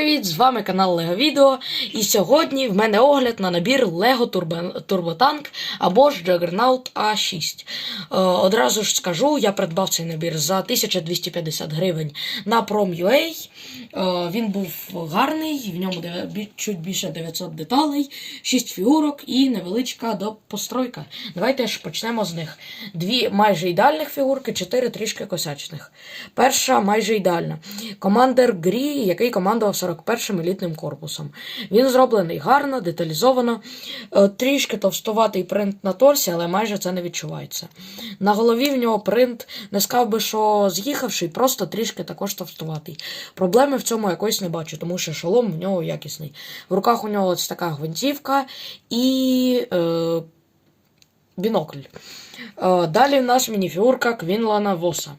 привіт! З вами канал Лего Відео. І сьогодні в мене огляд на набір Turbo- Turbotank або ж Juggernaut A6. Е, одразу ж скажу, я придбав цей набір за 1250 гривень на Prom.ua. Е, він був гарний, в ньому чуть більше 900 деталей, 6 фігурок і невеличка постройка. Давайте ж почнемо з них. Дві майже ідеальних фігурки, чотири трішки косячних. Перша майже ідеальна. Командер Грі, який командував 41-м елітним корпусом. Він зроблений гарно, деталізовано, Е, трішки товстуватий принт на торсі, але майже це не відчувається. На голові в нього принт не сказав би, що з'їхавший, просто трішки також товстуватий. Проблеми в цьому якоїсь не бачу, тому що шолом в нього якісний. В руках у нього ось така гвинтівка і. Е, бінокль. Е, Далі в нас мініфігурка Квінлана Воса.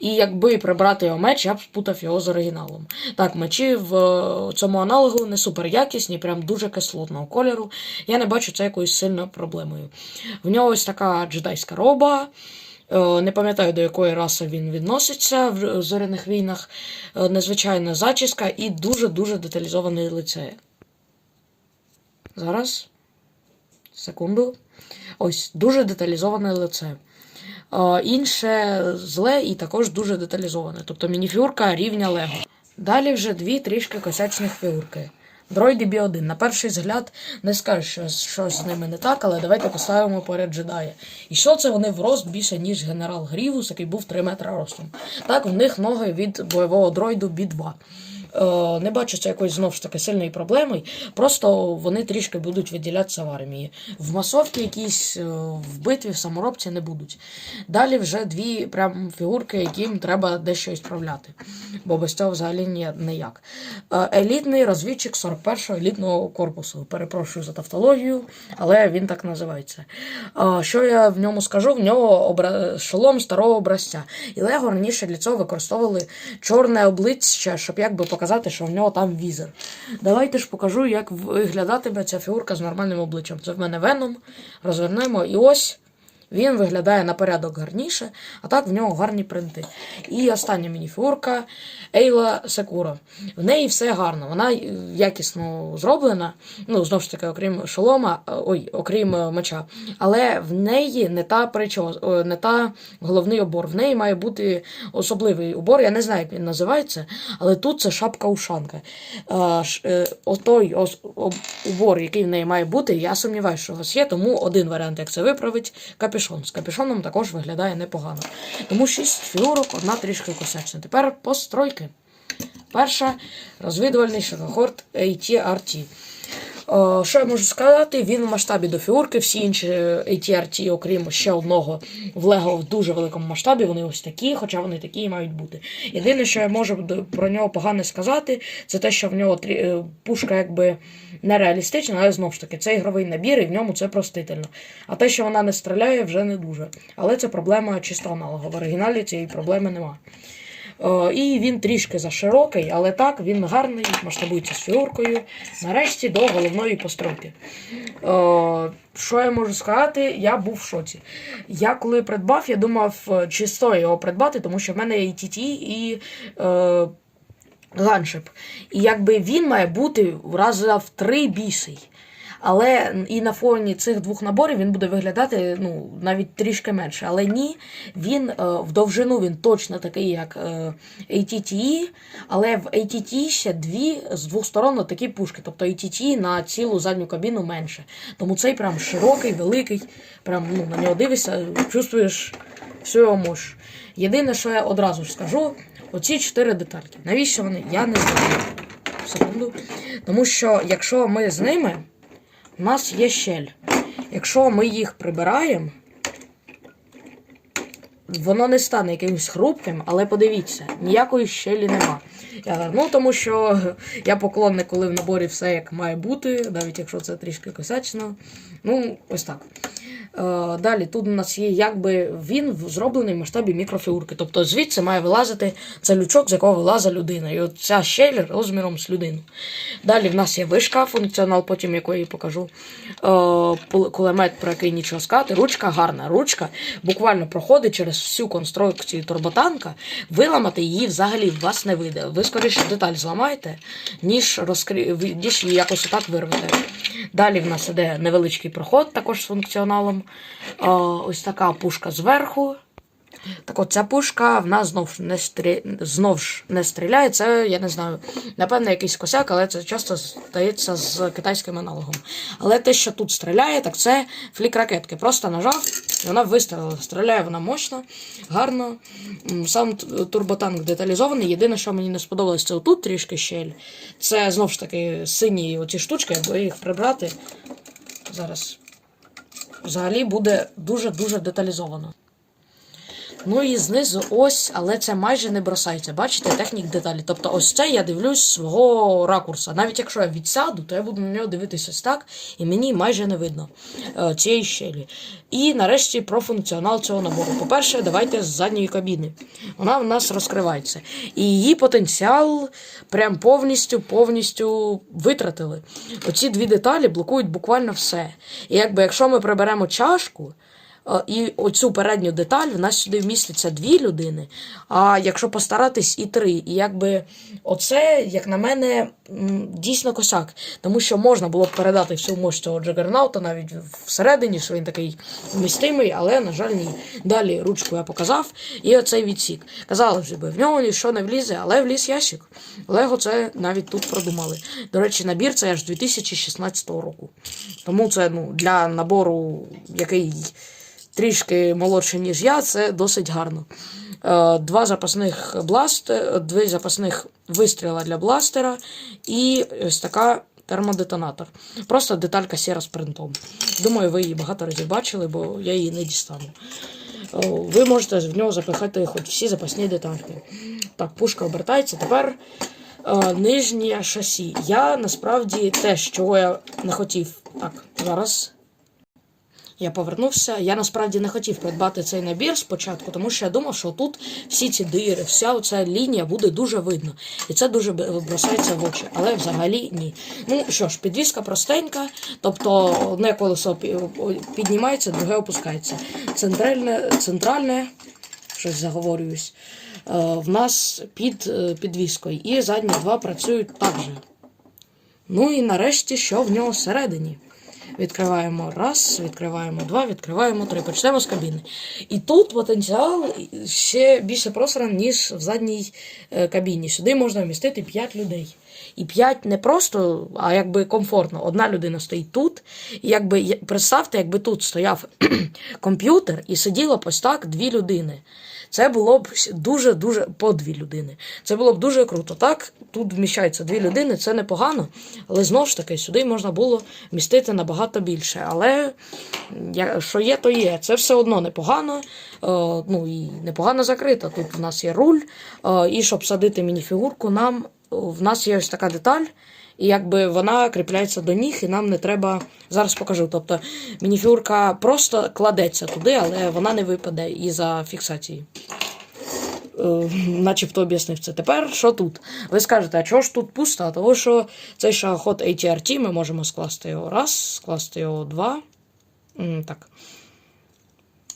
І якби прибрати його меч, я б спутав його з оригіналом. Так, мечі в е, цьому аналогу не супер якісні, прям дуже кислотного кольору. Я не бачу це якоюсь сильною проблемою. В нього ось така джедайська роба. Е, Не пам'ятаю, до якої раси він відноситься в зоряних війнах. Незвичайна зачіска і дуже-дуже деталізоване лице. Зараз. Секунду. Ось дуже деталізоване лице. Інше зле і також дуже деталізоване. Тобто мініфігурка рівня Лего. Далі вже дві трішки косячних фігурки. Дроїди бі 1 На перший взгляд не скажеш, що щось з ними не так, але давайте поставимо поряд джедая. І що це вони в рост більше, ніж генерал Грівус, який був 3 метри ростом. Так, в них ноги від бойового дроїду бі 2 Е, не бачу це якоїсь знову ж таки сильної проблеми. Просто вони трішки будуть виділятися в армії. В масовці якісь е, в битві, в саморобці не будуть. Далі вже дві прям фігурки, яким треба дещо ісправляти. Бо без цього взагалі ні, ніяк. Е, елітний розвідчик 41-го елітного корпусу. Перепрошую за тавтологію, але він так називається. Е, що я в ньому скажу? В нього обра... шолом старого образця. І Лего раніше для цього використовували чорне обличчя, щоб якби показати, що в нього там візер. Давайте ж покажу, як виглядатиме ця фігурка з нормальним обличчям. Це в мене Веном. Розвернемо. І ось. Він виглядає на порядок гарніше, а так в нього гарні принти. І остання мініфігурка Ейла Секура. В неї все гарно, вона е, якісно зроблена. Ну, знову ж таки, окрім шолома, е, ой, окрім е, меча. Але в неї не та причос, не та головний убор. В неї має бути особливий убор. Я не знаю, як він називається, але тут це шапка-ушанка. Отой убор, який в неї має бути, я сумніваюся, що у вас є, тому один варіант, як це виправить, капюшон. З капюшоном також виглядає непогано. Тому 6 фігурок, одна трішки косячна. Тепер постройки. Перша розвідувальний шагохорд AT-RT. О, що я можу сказати? Він в масштабі до фігурки, всі інші AT-RT, окрім ще одного, в Лего в дуже великому масштабі. Вони ось такі, хоча вони такі і мають бути. Єдине, що я можу про нього погано сказати, це те, що в нього е, пушка якби нереалістична, але знову ж таки, це ігровий набір, і в ньому це простительно. А те, що вона не стріляє, вже не дуже. Але це проблема чисто аналога. В оригіналі цієї проблеми немає. Е, і він трішки заширокий, але так, він гарний, масштабується з фігуркою. Нарешті до головної постройки. Е, Що я можу сказати? Я був в шоці. Я коли придбав, я думав, е, чи стоїть його придбати, тому що в мене є і TT, і. Е, ганшип. І якби він має бути в раза в три більший. Але і на фоні цих двох наборів він буде виглядати ну, навіть трішки менше. Але ні, він е, в довжину він точно такий, як е, ATTE, але в ATT ще дві з двох сторон такі пушки. Тобто ATT на цілу задню кабіну менше. Тому цей прям широкий, великий, прям ну, на нього дивишся, чувствуєш всю його мощь. Єдине, що я одразу ж скажу, оці чотири детальки. Навіщо вони? Я не знаю. Секунду. Тому що якщо ми з ними, у нас є щель. Якщо ми їх прибираємо, воно не стане якимось хрупким, але подивіться, ніякої щелі нема. Я, ну, тому що я поклонник, коли в наборі все як має бути, навіть якщо це трішки косячно. Ну, ось так. Е, Далі тут у нас є якби він зроблений в масштабі мікрофігурки. Тобто звідси має вилазити це лючок, з якого вилазить людина. І от ця щель розміром з людину. Далі в нас є вишка, функціонал, потім якої покажу. Е, Кулемет, про який нічого сказати. Ручка гарна. Ручка буквально проходить через всю конструкцію турботанка. Виламати її взагалі вас не вийде. Ви скоріше деталь зламаєте, ніж розкрі... ніж її якось отак вирвете. Далі в нас іде невеличкий проход, також з функціоналом. Е, ось така пушка зверху. Так от ця пушка в нас знов не стрі... знов ж не стріляє. Це, я не знаю, напевно, якийсь косяк, але це часто стається з китайським аналогом. Але те, що тут стріляє, так це флік ракетки. Просто нажав, вона вистрілила. Стріляє вона мощно, гарно. Сам турботанк деталізований. Єдине, що мені не сподобалось, це отут трішки щель. Це знову ж таки сині оці штучки, або їх прибрати. Зараз. Взагалі буде дуже-дуже деталізовано. Ну і знизу ось, але це майже не бросається. Бачите, технік деталі. Тобто ось це я дивлюсь свого ракурса. Навіть якщо я відсяду, то я буду на нього дивитися так, і мені майже не видно е, цієї щелі. І нарешті про функціонал цього набору. По-перше, давайте з задньої кабіни. Вона в нас розкривається. І її потенціал прям повністю повністю витратили. Оці дві деталі блокують буквально все. І якби якщо ми приберемо чашку. Е, І оцю передню деталь в нас сюди вміститься дві людини. А якщо постаратись, і три. І якби оце, як на мене, дійсно косяк. Тому що можна було б передати всю мощь цього джагернаута навіть всередині, що він такий вмістимий, але, на жаль, ні. Далі ручку я показав, і оцей відсік. Казалось би, в нього нічого не влізе, але вліз ящик. Лего це навіть тут продумали. До речі, набір це аж 2016 року. Тому це ну, для набору, який трішки молодший, ніж я, це досить гарно. Е, Два запасних бластер, два запасних вистріла для бластера і ось така термодетонатор. Просто деталька сіра з принтом. Думаю, ви її багато разів бачили, бо я її не дістану. Е, Ви можете в нього запихати хоч всі запасні детальки. Так, пушка обертається. Тепер е, нижнє шасі. Я насправді те, чого я не хотів. Так, зараз. Я повернувся. Я насправді не хотів придбати цей набір спочатку, тому що я думав, що тут всі ці дири, вся оця лінія буде дуже видно. І це дуже бросається в очі. Але взагалі ні. Ну що ж, підвіска простенька, тобто одне колесо піднімається, друге опускається. Центральне, центральне щось заговорююсь, е, в нас під е, підвіскою. І задні два працюють так же. Ну і нарешті, що в нього всередині. Відкриваємо раз, відкриваємо два, відкриваємо три. Почнемо з кабіни. І тут потенціал ще більше просран, ніж в задній е, кабіні. Сюди можна вмістити 5 людей. І 5 не просто, а якби комфортно. Одна людина стоїть тут. І якби представте, якби тут стояв комп'ютер і сиділо ось так дві людини. Це було б дуже-дуже по дві людини. Це було б дуже круто. Так, тут вміщаються дві людини, це непогано, але знову ж таки сюди можна було вмістити набагато більше. Але що є, то є. Це все одно непогано. Е, ну і непогано закрито. Тут в нас є руль, е, і щоб садити мініфігурку, нам в нас є ось така деталь. І якби вона кріпляється до ніг, і нам не треба. Зараз покажу. Тобто мініфігурка просто кладеться туди, але вона не випаде із-за фіксації. Е, начебто об'яснив це. Тепер що тут? Ви скажете, а чого ж тут пусто? А Тому що цей шагоход ATRT ми можемо скласти його раз, скласти його два. Так.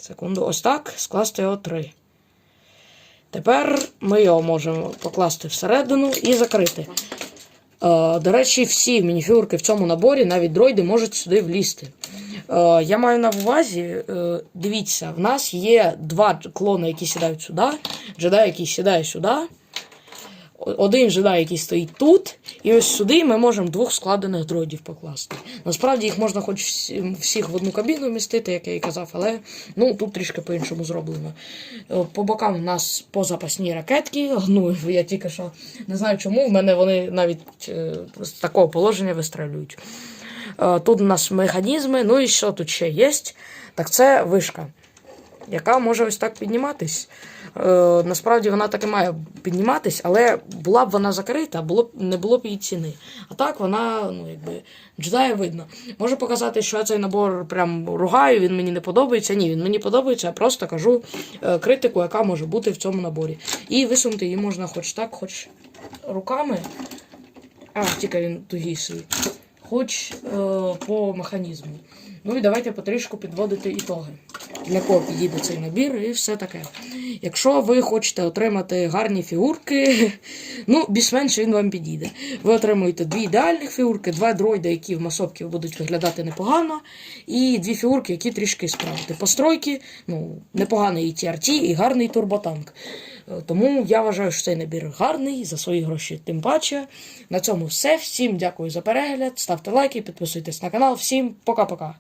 Секунду, ось так, скласти його три. Тепер ми його можемо покласти всередину і закрити. Е, до речі, всі мініфігурки в цьому наборі, навіть дроїди, можуть сюди влізти. Е, я маю на увазі, е, дивіться, в нас є два клони, які сідають сюди, джедай, який сідає сюди. Один джедай, який стоїть тут, і ось сюди ми можемо двох складених дроїдів покласти. Насправді їх можна хоч всіх в одну кабіну вмістити, як я і казав, але ну, тут трішки по-іншому зроблено. Е, По бокам у нас позапасні ракетки. Ну, я тільки що не знаю чому, в мене вони навіть е, з такого положення вистрелюють. Е, Тут у нас механізми, ну і що тут ще є? Так це вишка. Яка може ось так підніматись. Е, насправді вона так і має підніматись, але була б вона закрита, було б, не було б її ціни. А так вона, ну якби, джедає видно. Можу показати, що я цей набор прям ругаю, він мені не подобається. Ні, він мені подобається, я просто кажу е, критику, яка може бути в цьому наборі. І висунути її можна хоч так, хоч руками. А, тільки він тугіший. Хоч е, по механізму. Ну і давайте потрішку підводити ітоги. Для кого підійде цей набір і все таке. Якщо ви хочете отримати гарні фігурки, ну, більш-менш він вам підійде. Ви отримуєте дві ідеальних фігурки, два дроїди, які в масовці будуть виглядати непогано, і дві фігурки, які трішки справити. Постройки, ну, непоганий і TRT, і гарний турботанк. Е, Тому я вважаю, що цей набір гарний за свої гроші. Тим паче. На цьому все. Всім дякую за перегляд. Ставте лайки, підписуйтесь на канал. Всім пока-пока.